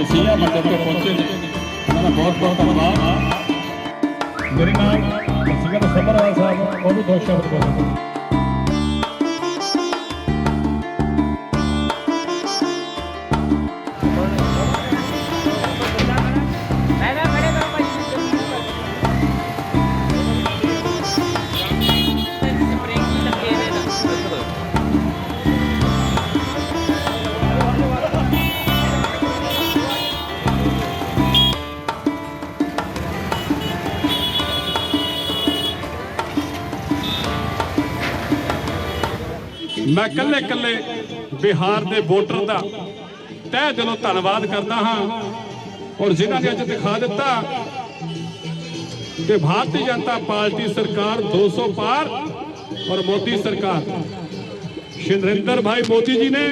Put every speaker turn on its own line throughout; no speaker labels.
ਮਸੀਹਾ ਮੰਡਪ ਤੇ ਪਹੁੰਚੇ ਨੇ ਉਹਨਾਂ ਦਾ ਬਹੁਤ ਬਹੁਤ ਧੰਨਵਾਦ। ਮੇਰੇ ਨਾਲ ਸਿੰਘਾਂ ਦਾ ਸਾਹਿਬ। ਉਹਨੂੰ ਦੋ ਸ਼ਬਦ ਬੋਲੋ ਮੈਂ ਕੱਲੇ ਕੱਲੇ ਬਿਹਾਰ ਦੇ ਵੋਟਰ ਦਾ ਤਹਿ ਦਿਲੋਂ ਧੰਨਵਾਦ ਕਰਦਾ ਹਾਂ ਔਰ ਜਿਨ੍ਹਾਂ ਨੇ ਅੱਜ ਦਿਖਾ ਦਿੱਤਾ ਕਿ ਭਾਰਤੀ ਜਨਤਾ ਪਾਰਟੀ ਸਰਕਾਰ 200 ਪਾਰ ਔਰ ਮੋਦੀ ਸਰਕਾਰ। ਸ਼੍ਰੀ ਨਰਿੰਦਰ ਭਾਈ ਮੋਦੀ ਜੀ ਨੇ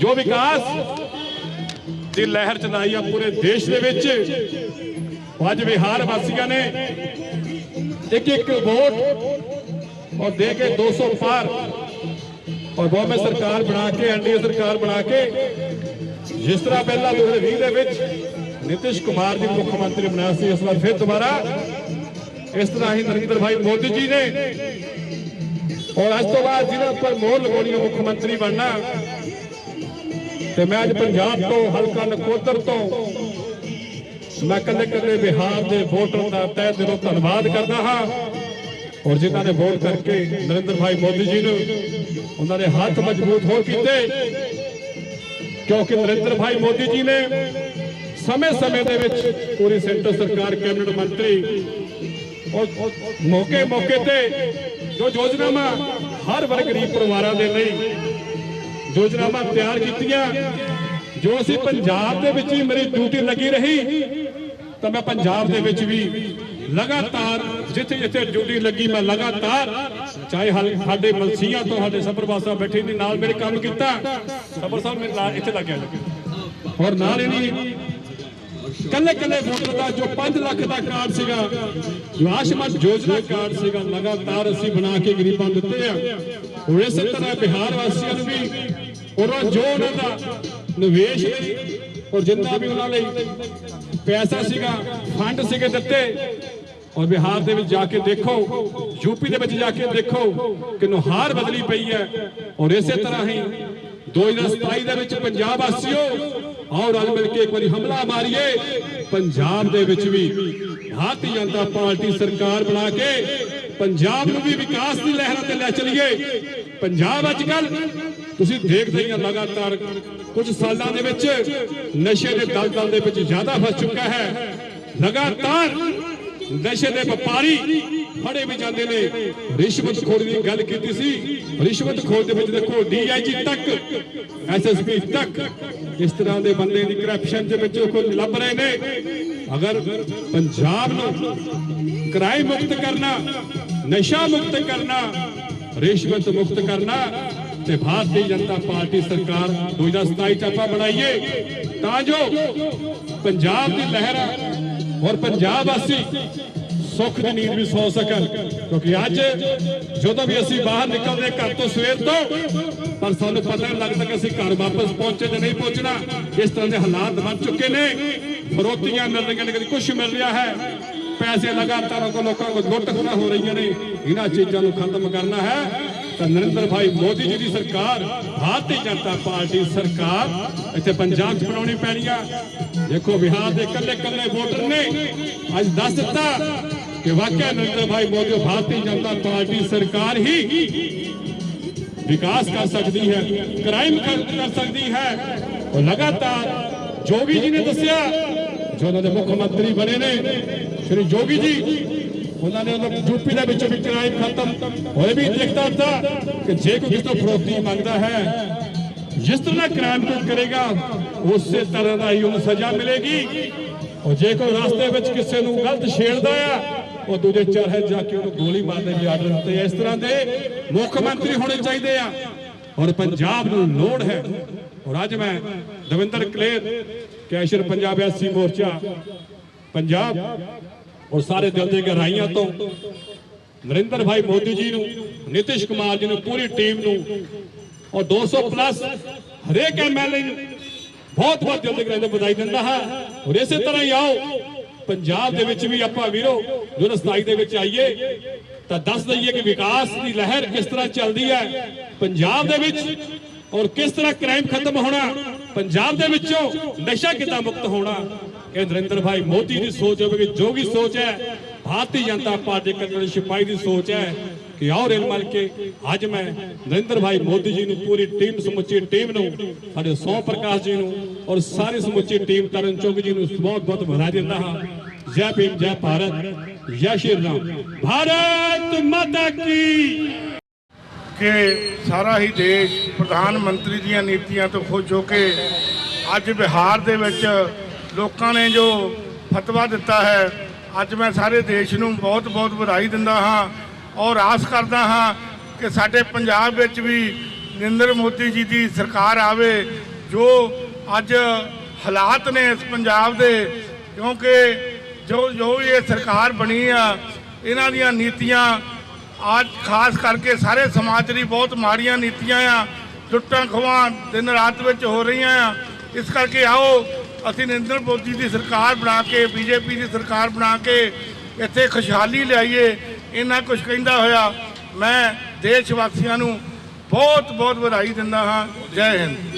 ਜੋ ਵਿਕਾਸ ਦੀ ਲਹਿਰ ਚਲਾਈ ਆ ਪੂਰੇ ਦੇਸ਼ ਦੇ ਵਿੱਚ ਅੱਜ ਬਿਹਾਰ ਵਾਸੀਆਂ ਨੇ ਇੱਕ ਇੱਕ ਵੋਟ ਔਰ ਦੇ ਕੇ 200 ਪਾਰ ਔਰ ਗੌਰਮੈਂਟ ਸਰਕਾਰ ਬਣਾ ਕੇ ਐਨਡੀਏ ਸਰਕਾਰ ਬਣਾ ਕੇ ਜਿਸ ਤਰ੍ਹਾਂ ਪਹਿਲਾਂ 2020 ਦੇ ਵਿੱਚ ਨਿਤਿਸ਼ ਕੁਮਾਰ ਜੀ ਮੁੱਖ ਮੰਤਰੀ ਬਣਾਇਆ ਸੀ ਇਸ ਵਾਰ ਫਿਰ ਦੁਬਾਰਾ ਇਸ ਤਰ੍ਹਾਂ ਹੀ ਨਰਿੰਦਰ ਭਾਈ ਮੋਦੀ ਜੀ ਨੇ ਔਰ ਅੱਜ ਤੋਂ ਬਾਅਦ ਜਿਹਨਾਂ ਉੱਪਰ ਮੋਹਰ ਲਗਾਉਣੀ ਹੈ ਮੁੱਖ ਮੰਤਰੀ ਬਣਨਾ ਤੇ ਮੈਂ ਅੱਜ ਪੰਜਾਬ ਤੋਂ ਹਲਕਾ ਨਕੋਦਰ ਤੋਂ ਮੈਂ ਕੱਲੇ ਕੱਲੇ ਬਿਹਾਰ ਦੇ ਵੋਟਰ ਦਾ ਤਹਿ ਦਿਲੋਂ ਧੰਨਵਾਦ ਕਰਦਾ ਹਾਂ ਔਰ ਜਿਨ੍ਹਾਂ ਨੇ ਵੋਟ ਕਰਕੇ ਨਰਿੰਦਰ ਭਾਈ ਮੋਦੀ ਜੀ ਨੂੰ ਉਹਨਾਂ ਦੇ ਹੱਥ ਮਜ਼ਬੂਤ ਹੋ ਕੀਤੇ, ਕਿਉਂਕਿ ਨਰਿੰਦਰ ਭਾਈ ਮੋਦੀ ਜੀ ਨੇ ਸਮੇਂ-ਸਮੇਂ ਦੇ ਵਿੱਚ ਪੂਰੀ ਸੈਂਟਰ ਸਰਕਾਰ, ਕੈਬਨਿਟ ਮੰਤਰੀ ਔਰ ਮੌਕੇ ਮੌਕੇ ਤੇ ਜੋ ਯੋਜਨਾਵਾਂ ਹਰ ਵਰਗ ਗਰੀਬ ਪਰਿਵਾਰਾਂ ਦੇ ਲਈ ਯੋਜਨਾਵਾਂ ਤਿਆਰ ਕੀਤੀਆਂ, ਜੋ ਅਸੀਂ ਪੰਜਾਬ ਦੇ ਵਿੱਚ ਹੀ ਮੇਰੀ ਡਿਊਟੀ ਲੱਗੀ ਰਹੀ, ਤਾਂ ਮੈਂ ਪੰਜਾਬ ਦੇ ਵਿੱਚ ਵੀ ਲਗਾਤਾਰ ਜਿੱਥੇ ਜਿੱਥੇ ਡਿਊਟੀ ਲੱਗੀ ਮੈਂ ਲਗਾਤਾਰ ਚਾਹੇ ਸਾਡੇ ਮਲਸੀਆਂ ਤੋਂ ਸਾਡੇ ਸਬਰਵਾਲ ਸਾਹਿਬ ਬੈਠੇ ਨੇ, ਨਾਲ ਮੇਰੇ ਕੰਮ ਕੀਤਾ। ਸਬਰ ਸਾਹਿਬ ਮੇਰੇ ਨਾਲ ਇੱਥੇ ਲੱਗਿਆ ਔਰ ਨਾਲ ਇਹਨੀ ਕੱਲੇ ਕੱਲੇ ਵੋਟਰ ਦਾ ਜੋ 5 ਲੱਖ ਦਾ ਕਾਰਡ ਸੀਗਾ ਜੋ ਆਯੁਸ਼ਮਾਨ ਯੋਜਨਾ ਕਾਰਡ ਸੀਗਾ, ਲਗਾਤਾਰ ਅਸੀਂ ਬਣਾ ਕੇ ਗਰੀਬਾਂ ਨੂੰ ਦਿੱਤੇ ਆ। ਹੁਣ ਇਸੇ ਤਰ੍ਹਾਂ ਬਿਹਾਰ ਵਾਸੀਆਂ ਨੂੰ ਵੀ ਉਹਨਾਂ ਜੋ ਉਹਨਾਂ ਦਾ ਨਿਵੇਸ਼ ਲਈ ਔਰ ਜਿੰਨਾ ਵੀ ਉਹਨਾਂ ਲਈ ਪੈਸਾ ਸੀਗਾ, ਫੰਡ ਸੀਗੇ ਦਿੱਤੇ। ਔਰ ਬਿਹਾਰ ਦੇ ਵਿੱਚ ਜਾ ਕੇ ਦੇਖੋ ਯੂਪੀ ਦੇ ਵਿੱਚ ਜਾ ਕੇ ਦੇਖੋ ਕਿ ਨੁਹਾਰ ਬਦਲੀ ਪਈ ਹੈ। ਔਰ ਇਸੇ ਤਰ੍ਹਾਂ ਹੀ 2027 ਦੇ ਵਿੱਚ ਪੰਜਾਬ ਵਾਸੀਓ, ਆਓ ਰਲ ਮਿਲ ਕੇ ਇੱਕ ਵਾਰੀ ਹਮਲਾ ਮਾਰੀਏ। ਪੰਜਾਬ ਦੇ ਵਿੱਚ ਵੀ ਭਾਰਤੀ ਜਨਤਾ ਪਾਰਟੀ ਸਰਕਾਰ ਬਣਾ ਕੇ ਪੰਜਾਬ ਨੂੰ ਵੀ ਵਿਕਾਸ ਦੀ ਲਹਿਰਾਂ ਤੇ ਲੈ ਚਲੀਏ। ਪੰਜਾਬ ਅੱਜ ਕੱਲ ਤੁਸੀਂ ਦੇਖਦੇ ਹੀ ਲਗਾਤਾਰ ਕੁਝ ਸਾਲਾਂ ਦੇ ਵਿੱਚ ਨਸ਼ੇ ਦੇ ਦਲਦਲ ਦੇ ਵਿੱਚ ਜ਼ਿਆਦਾ ਫਸ ਚੁੱਕਾ ਹੈ। ਲਗਾਤਾਰ ਨਸ਼ੇ ਦੇ ਵਪਾਰੀ ਫੜੇ ਵੀ ਜਾਂਦੇ ਨੇ। ਰਿਸ਼ਵਤ ਖੋਰੀ ਦੀ ਗੱਲ ਕੀਤੀ ਸੀ। ਰਿਸ਼ਵਤ ਖੋਰ ਦੇ ਵਿੱਚ ਦੇਖੋ ਡੀਆਈਜੀ ਤੱਕ ਐਸਐਸਪੀ ਤੱਕ, ਇਸ ਤਰ੍ਹਾਂ ਦੇ ਬੰਦੇ ਦੀ ਕਰਪਸ਼ਨ ਦੇ ਵਿੱਚ ਕੋਈ ਲੱਭ ਰਹੇ ਨੇ। ਅਗਰ ਪੰਜਾਬ ਨੂੰ ਕ੍ਰਾਈਮ ਮੁਕਤ ਕਰਨਾ, ਨਸ਼ਾ ਮੁਕਤ ਕਰਨਾ, ਰਿਸ਼ਵਤ ਮੁਕਤ ਕਰਨਾ, ਤੇ ਭਾਰਤੀ ਜਨਤਾ ਪਾਰਟੀ ਸਰਕਾਰ 2027 ਚ ਆਪਾਂ ਬਣਾਈਏ, ਤਾਂ ਜੋ ਪੰਜਾਬ ਦੀ ਲਹਿਰ ਔਰ ਪੰਜਾਬ ਵਾਸੀ ਸੁੱਖ ਦੀ ਨੀਂਦ ਵੀ ਸੌ ਸਕਣ। ਕਿਉਂਕਿ ਅੱਜ ਜਦੋਂ ਵੀ ਅਸੀਂ ਬਾਹਰ ਨਿਕਲਦੇ ਘਰ ਤੋਂ ਸਵੇਰ ਤੋਂ, ਪਰ ਸਾਨੂੰ ਪਤਾ ਨਹੀਂ ਲੱਗਦਾ ਕਿ ਅਸੀਂ ਘਰ ਵਾਪਸ ਪਹੁੰਚੇ ਜਾਂ ਨਹੀਂ ਪਹੁੰਚਣਾ। ਇਸ ਤਰ੍ਹਾਂ ਦੇ ਹਾਲਾਤ ਬਣ ਚੁੱਕੇ ਨੇ। ਫਰੋਤੀਆਂ ਮਿਲ ਰਹੀਆਂ ਨੇ, ਕਦੀ ਕੁਝ ਮਿਲ ਰਿਹਾ ਹੈ। ਪੈਸੇ ਲਗਾਤਾਰ ਲੋਕਾਂ ਕੋਲ ਲੁੱਟ ਖੋਹਾਂ ਹੋ ਰਹੀਆਂ ਨੇ। ਇਹਨਾਂ ਚੀਜ਼ਾਂ ਨੂੰ ਖਤਮ ਕਰਨਾ ਹੈ। ਤਾਂ ਨਰਿੰਦਰ ਭਾਈ ਮੋਦੀ ਜੀ ਦੀ ਸਰਕਾਰ, ਭਾਰਤੀ ਜਨਤਾ ਪਾਰਟੀ ਸਰਕਾਰ, ਇੱਥੇ ਪੰਜਾਬ 'ਚ ਬਣਾਉਣੀ ਪੈਣੀ ਆ। ਦੇਖੋ ਬਿਹਾਰ ਦੇ ਇਕੱਲੇ ਕੱਲੇ ਵੋਟਰ ਨੇ, ਅੱਜ ਦੱਸ ਦਿੱਤਾ ਕਿ ਵਾਕਿਆ ਨਰਿੰਦਰ ਭਾਈ ਮੋਦੀ ਭਾਰਤੀ ਜਨਤਾ ਪਾਰਟੀ ਸਰਕਾਰ ਹੀ ਵਿਕਾਸ ਕਰ ਸਕਦੀ ਹੈ, ਕ੍ਰਾਈਮ ਕਰ ਕਰ ਸਕਦੀ ਹੈ। ਉਹ ਲਗਾਤਾਰ ਜੋਗੀ ਜੀ ਨੇ ਦੱਸਿਆ, ਜੋ ਉਹਨਾਂ ਦੇ ਮੁੱਖ ਮੰਤਰੀ ਬਣੇ ਨੇ, ਸ਼੍ਰੀ ਜੋਗੀ ਜੀ ਉਹਨਾਂ ਨੇ ਉਹਨਾਂ ਯੂਪੀ ਦੇ ਵਿੱਚ ਵੀ ਕ੍ਰਾਈਮ ਖਤਮ ਹੋਏ ਵੀ ਦੇਖਦਾ ਹੁੰਦਾ ਕਿ ਜੇ ਕੋਈ ਕਿਸੇ ਤੋਂ ਫਰੋਤੀ ਮੰਗਦਾ ਹੈ, ਜਿਸ ਤਰ੍ਹਾਂ ਕ੍ਰਾਈਮ ਕੋਈ ਕਰੇਗਾ, ਉਸੇ ਤਰ੍ਹਾਂ ਦਾ ਹੀ ਉਹਨੂੰ ਸਜ਼ਾ ਮਿਲੇਗੀ। ਉਹ ਜੇ ਕੋਈ ਰਸਤੇ ਵਿੱਚ ਕਿਸੇ ਨੂੰ ਗਲਤ ਛੇੜਦਾ ਆ, ਉਹ ਦੂਜੇ ਚਰਹੇ ਜਾ ਕੇ ਉਹਨੂੰ ਗੋਲੀ ਮਾਰਦੇ ਵੀ ਆਰਡਰ ਦਿੱਤੇ ਆ। ਇਸ ਤਰ੍ਹਾਂ ਦੇ ਮੁੱਖ ਮੰਤਰੀ ਹੋਣੇ ਚਾਹੀਦੇ ਆ। ਔਰ ਪੰਜਾਬ ਨੂੰ ਲੋੜ ਹੈ। ਔਰ ਅੱਜ ਮੈਂ ਦਵਿੰਦਰ ਕਲੇਰ, ਕੈਸ਼ਰ ਪੰਜਾਬ ਐਸਸੀ ਮੋਰਚਾ, ਪੰਜਾਬ ਔਰ ਸਾਰੇ ਦਿਲ ਦੇ ਗਹਿਰਾਈਆਂ ਤੋਂ ਨਰਿੰਦਰ ਭਾਈ ਮੋਦੀ ਜੀ ਨੂੰ, ਨਿਤਿਸ਼ ਕੁਮਾਰ ਜੀ ਨੂੰ, ਪੂਰੀ ਟੀਮ ਨੂੰ ਔਰ 200 ਪਲੱਸ ਹਰੇਕ ਐਮਐਲਏ ਨੂੰ ਬਹੁਤ ਬਹੁਤ ਦਿਲ ਦੇ ਗ੍ਰਹਿ ਵਧਾਈ ਦਿੰਦਾ ਹਾਂ। ਔਰ ਇਸੇ ਤਰ੍ਹਾਂ ਹੀ ਆਓ, ਪੰਜਾਬ ਦੇ ਵਿੱਚ ਵੀ ਆਪਾਂ ਵੀਰੋ ਜੋ 27 ਦੇ ਵਿੱਚ ਆਈਏ, ਤਾਂ ਦੱਸ ਦਈਏ ਕਿ ਵਿਕਾਸ ਦੀ ਲਹਿਰ ਕਿਸ ਤਰ੍ਹਾਂ ਚੱਲਦੀ ਹੈ ਪੰਜਾਬ ਦੇ ਵਿੱਚ ਔਰ ਕਿਸ ਤਰ੍ਹਾਂ ਕ੍ਰਾਈਮ ਖਤਮ ਹੋਣਾ, ਪੰਜਾਬ ਦੇ ਵਿੱਚੋਂ ਨਸ਼ਾ ਕਿੱਦਾਂ ਮੁਕਤ ਹੋਣਾ ਇਹ ਨਰਿੰਦਰ ਭਾਈ ਮੋਦੀ ਦੀ ਸੋਚ ਹੋਵੇਗੀ ਜੋ ਸੋਚ ਹੈ, ਭਾਰਤੀ ਜਨਤਾ ਪਾਰਟੀ ਕਨਵਰ ਸਿਪਾਹੀ ਦੀ ਸੋਚ ਹੈ ਕਿ ਆਓ ਰਲ ਮਿਲ ਕੇ ਅੱਜ ਮੈਂ ਨਰਿੰਦਰ ਭਾਈ ਮੋਦੀ ਜੀ ਨੂੰ ਪੂਰੀ ਟੀਮ ਸਮੁੱਚੀ ਟੀਮ ਨੂੰ, ਸਾਡੇ ਸੋਮ ਪ੍ਰਕਾਸ਼ ਜੀ ਨੂੰ ਔਰ ਸਾਰੀ ਸਮੁੱਚੀ ਟੀਮ ਤਰਨ ਚੁੱਗ ਜੀ ਨੂੰ ਬਹੁਤ ਬਹੁਤ ਵਧਾਈ ਦਿੰਦਾ ਹਾਂ। ਜੈ ਭੀਮ, ਜੈ ਭਾਰਤ, ਜੈ ਸ਼੍ਰੀ ਰਾਮ। ਭਾਰਤ ਮਾਤਾ ਕੀ
ਕਿ ਸਾਰਾ ਹੀ ਦੇਸ਼ ਪ੍ਰਧਾਨ ਮੰਤਰੀ ਦੀਆਂ ਨੀਤੀਆਂ ਤੋਂ ਖੁਸ਼ ਹੋ ਕੇ ਅੱਜ ਬਿਹਾਰ ਦੇ ਵਿੱਚ ਲੋਕਾਂ ਨੇ ਜੋ ਫਤਵਾ ਦਿੱਤਾ ਹੈ, ਅੱਜ ਮੈਂ ਸਾਰੇ ਦੇਸ਼ ਨੂੰ ਬਹੁਤ-ਬਹੁਤ ਵਧਾਈ ਦਿੰਦਾ ਹਾਂ ਔਰ ਆਸ ਕਰਦਾ ਹਾਂ ਕਿ ਸਾਡੇ ਪੰਜਾਬ ਵਿੱਚ ਵੀ ਨਰਿੰਦਰ ਮੋਦੀ ਜੀ ਦੀ ਸਰਕਾਰ ਆਵੇ, ਜੋ ਅੱਜ ਹਾਲਾਤ ਨੇ ਇਸ ਪੰਜਾਬ ਦੇ, ਕਿਉਂਕਿ ਜੋ ਜੋ ਵੀ ਇਹ ਸਰਕਾਰ ਬਣੀ ਆ, ਇਹਨਾਂ ਦੀਆਂ ਨੀਤੀਆਂ ਅੱਜ ਖਾਸ ਕਰਕੇ ਸਾਰੇ ਸਮਾਜ ਲਈ ਬਹੁਤ ਮਾੜੀਆਂ ਨੀਤੀਆਂ ਆ, ਲੁੱਟਾਂ ਖੋਹਾਂ ਦਿਨ ਰਾਤ ਵਿੱਚ ਹੋ ਰਹੀਆਂ ਆ, ਇਸ ਕਰਕੇ ਆਓ ਅਸੀਂ ਨਰਿੰਦਰ ਮੋਦੀ ਦੀ ਸਰਕਾਰ ਬਣਾ ਕੇ, ਬੀਜੇਪੀ ਦੀ ਸਰਕਾਰ ਬਣਾ ਕੇ ਇੱਥੇ ਖੁਸ਼ਹਾਲੀ ਲਿਆਈਏ ਇਹਨਾਂ ਕੁਝ ਕਹਿੰਦਾ ਹੋਇਆ, ਮੈਂ ਦੇਸ਼ ਵਾਸੀਆਂ ਨੂੰ ਬਹੁਤ ਬਹੁਤ ਵਧਾਈ ਦਿੰਦਾ ਹਾਂ। ਜੈ ਹਿੰਦ।